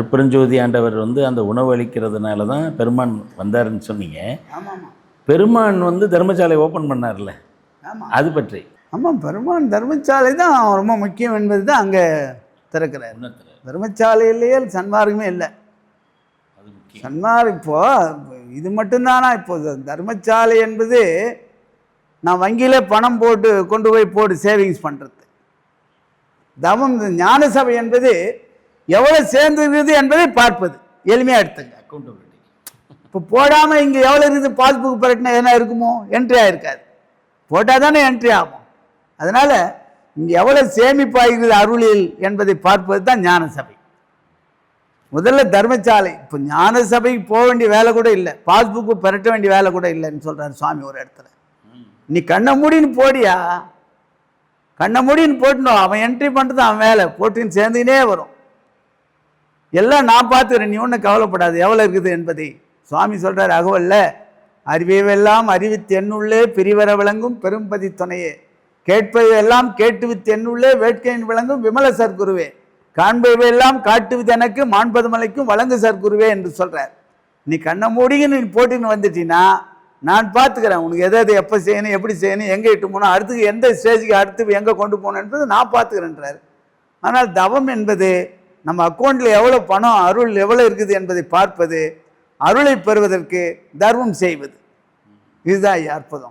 திருப்பெருஞ்சோதி ஆண்டவர் வந்து அந்த உணவு அளிக்கிறதுனால தான் பெருமான் வந்தாருன்னு சொன்னீங்க. பெருமான் வந்து தர்மசாலை ஓப்பன் பண்ணார்ல. அது பற்றி. ஆமாம் பெருமான் தர்மசாலை தான் ரொம்ப முக்கியம் என்பது தான் அங்கே திறக்கிறார். தர்மசாலையிலேயே சன்மார்க்கமே இல்லை. சன்மார் இப்போ இது மட்டும்தானா இப்போ தர்மசாலை என்பது நான் வங்கியிலே பணம் போட்டு கொண்டு போய் போட்டு சேவிங்ஸ் பண்ணுறது தவம் இந்த ஞான சபை என்பது எவ்வளோ சேர்ந்துருக்குது என்பதை பார்ப்பது. எளிமையாக எடுத்துங்க. அக்கௌண்ட் இப்போ போடாமல் இங்கே எவ்வளோ இருக்குது? பாஸ்புக் பரட்டினா எதனா இருக்குமோ? என்ட்ரி ஆகிருக்காது போட்டால் தானே என்ட்ரி ஆகும். அதனால் இங்கே எவ்வளோ சேமிப்பாகிறது அருளில் என்பதை பார்ப்பது தான் ஞான சபை முதல்ல தர்மசாலை. இப்போ ஞான சபைக்கு போக வேண்டிய வேலை கூட இல்லை. பாஸ்புக்கு பரட்ட வேண்டிய வேலை கூட இல்லைன்னு சொல்கிறார் சுவாமி ஒரு இடத்துல. நீ கண்ணை மூடின்னு போடியா? கண்ணை மூடின்னு போட்டணும் அவன் என்ட்ரி பண்ணுறது அவன் வேலை. போட்டுன்னு சேர்ந்துக்கினே வரும். எல்லாம் நான் பார்த்துக்கிறேன். நீ ஒன்றும் கவலைப்படாது. எவ்வளோ இருக்குது என்பதை. சுவாமி சொல்கிறார் அகவல்ல அறிவையெல்லாம் அறிவித்து என்னுள்ளே பிரிவர விளங்கும் பெரும்பதி துணையே. கேட்பவையெல்லாம் கேட்டுவித்து என்னுள்ளே வேட்கையின் விளங்கும் விமல சர்க்குருவே. காண்பவையெல்லாம் காட்டுவித்து எனக்கு மாண்பதுமலைக்கும் வழங்கு சர்க்குருவே என்று சொல்கிறார் நீ கண்ணை மூடின்னு நீ போட்டுன்னு வந்துட்டீன்னா நான் பார்த்துக்கிறேன். உனக்கு எதை எதை எப்போ செய்யணும் எப்படி செய்யணும் எங்கே இட்டு போகணும் அடுத்து எந்த ஸ்டேஜுக்கு அடுத்து எங்கே கொண்டு போகணும் என்பது நான் பார்த்துக்கிறேன்றார். ஆனால் தவம் என்பது நம்ம அக்கௌண்ட்டில் எவ்வளோ பணம் அருள் எவ்வளோ இருக்குது என்பதை பார்ப்பது அருளை பெறுவதற்கு தர்மம் செய்வது. இதுதான் அற்புதம்.